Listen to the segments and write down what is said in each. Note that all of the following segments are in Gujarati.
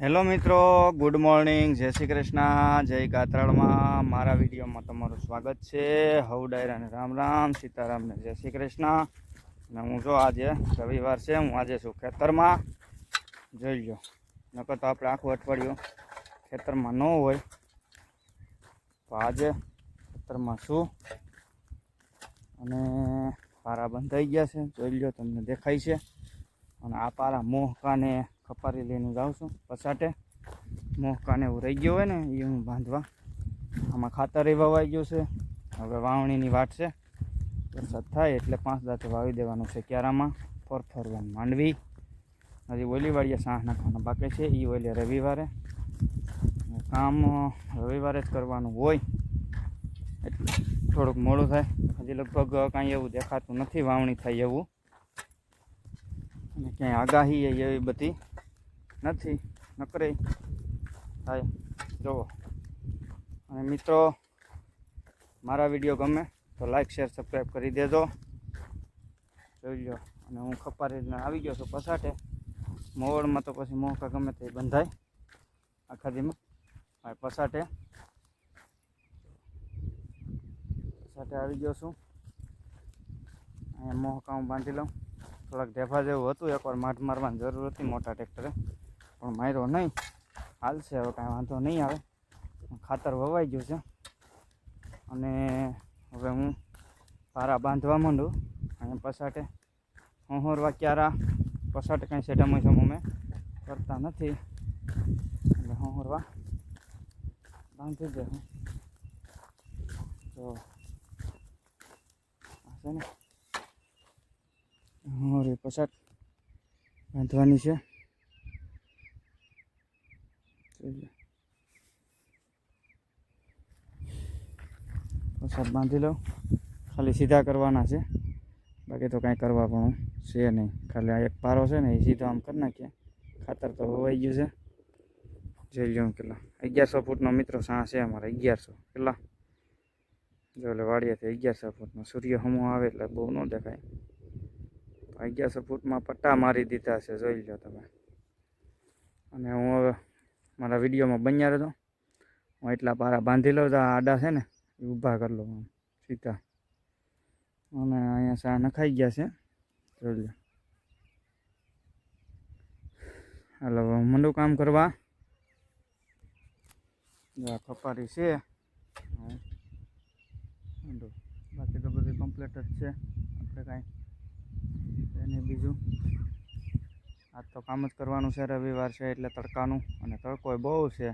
હેલો મિત્રો, ગુડ મોર્નિંગ, જય શ્રી કૃષ્ણ, જય કાતરાળમાં મારા વિડીયોમાં તમારું સ્વાગત છે. હવ ડાયરાને રામ રામ સીતારામને જય શ્રી કૃષ્ણ. અને હું જો આજે રવિવાર છે, હું આજે છું ખેતરમાં. જોઈ લો નકર તો આપણે આખું અઠવાડિયું ખેતરમાં ન હોય. તો આજે ખેતરમાં છું. અને પારા બંધાઈ ગયા છે, જોઈ લો તમને દેખાય છે. અને આ પારા મોહકાને ખપારી લઈને જાઉં છું પસાટે મોહકાને એવું રહી ગયો હોય ને એ હું બાંધવા. આમાં ખાતર વવાઈ ગયું છે. હવે વાવણીની વાટ છે. વરસાદ થાય એટલે પાંચ દાંત વાવી દેવાનું છે ક્યારામાં. ફરફરવાનું માંડવી. હજી ઓલી વાળીએ સાંજ નાખવાના બાકી છે. એ ઓલી રવિવારે. કામ રવિવારે જ કરવાનું હોય. એટલે થોડુંક મોડું થાય. હજી લગભગ કાંઈ એવું દેખાતું નથી, વાવણી થાય એવું. અને ક્યાંય આગાહી એ એવી બધી. નથી, નકરે થાય. જુઓ. અને મિત્રો, મારા વીડિયો ગમે તો લાઈક શેર સબસ્ક્રાઈબ કરી દેજો. જોઈ લો અને હું ખપારીને આવી ગયો છું પસાટે મોવડમાં તો પછી મોકા ગમે તે બંધાય. આખા દીમાં પસાટે પસાટે આવી ગયો છું. અહીંયા મોહકા હું બાંધી લઉં. થોડાક ઢેફા જેવું હતું, એકવાર માઠ મારવાની જરૂર હતી, મોટા ટ્રેક્ટરે પણ માર્યો નહીં. હાલશે હવે કાંઈ વાંધો નહીં આવે. ખાતર વવાઈ ગયું છે. અને હવે હું પારા બાંધવા માંડું. અને પસાટે હોંહોરવા ક્યારા પસાટે કાંઈ સેટામાં અમે કરતા નથી. એટલે હોંહોરવા બાંધી દે તો આ છે ને. હોરે પસાટ બાંધવાની છે. જોઈએ. પસાટ બાંધી લઉં. ખાલી સીધા કરવાના છે. બાકી તો કાંઈ કરવા પણ છે નહીં. ખાલી આ એક પારો છે ને, એ સીધો આમ કરી નાખીએ. ખાતર તો વવાઈ ગયું છે. જોઈ લઉં કેટલા. અગિયારસો ફૂટનો મિત્રો સાં છે અમારે, અગિયારસો. કેટલા? જો એટલે વાડિયાથી અગિયારસો ફૂટનો. સૂર્ય હમો આવે એટલે બહુ ન દેખાય. અગિયારસો ફૂટમાં પટ્ટા મારી દીધા છે, જોઈ લો તમે. અને હું હવે મારા વિડીયોમાં બન્યા રહેતો હું એટલા પારા બાંધી લઉં તો આડા છે ને, એ ઊભા કરી લઉં સીતા અને અહીંયા સા નખાઈ ગયા છે. જોઈ લો હાલો મંડું કામ કરવા. કપારી છે. બાકી તો બધું કમ્પ્લીટ જ છે. આપણે કાંઈ એને બીજું આજ તો કામ જ કરવાનું છે રવિવાર છે એટલે તડકાનું અને તડકો બહુ છે.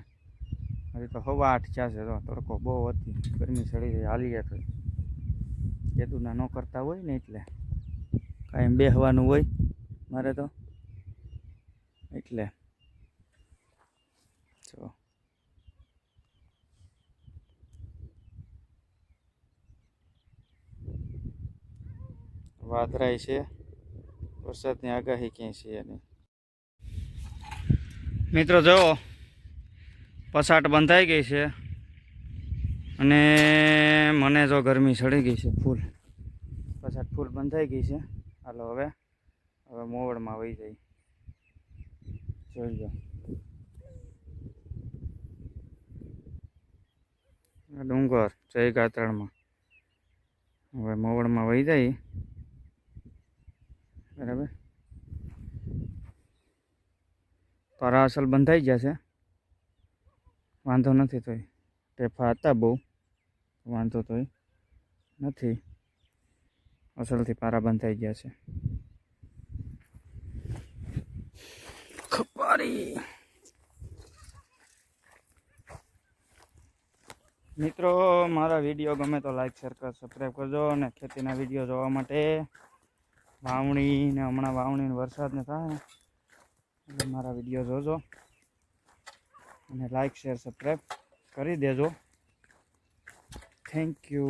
હજી તો હવા આઠ છે તો તડકો બહુ હતી. ગરમી ચડી ગઈ હાલીએ તો. કેદુના ન કરતા હોય ને એટલે. કાંઈ બેહવાનું હોય મારે તો. એટલે. જો. વાદરાય છે. વરસાદની આગાહી ક્યાંય છે નહીં. મિત્રો જુઓ પસાટ બંધાઈ ગઈ છે અને મને જો ગરમી ચડી ગઈ છે ફૂલ. પસાટ ફૂલ બંધાઈ ગઈ છે. હાલો હવે હવે મોવડમાં વહી જાય જોઈ જાઓ ડુંગર જય ગાત્રણમાં હવે મોવડમાં વહી જાય બરાબર? પારા અસલ બંધાઈ ગયા છે. વાંધો નથી તોય. ટેફા હતા બહુ. વાંધો તોય નથી. અસલથી પારા બંધાઈ ગયા છે. ખપારી મિત્રો, મારા વીડિયો ગમે તો લાઈક શેર કર સબસ્ક્રાઈબ કરજો અને ખેતીના વીડિયો જોવા માટે વાવણી ને હમણાં વાવણી વરસાદને થાય. એટલે મારા વીડિયો જોજો. અને લાઈક શેર સબસ્ક્રાઈબ કરી દેજો. Thank you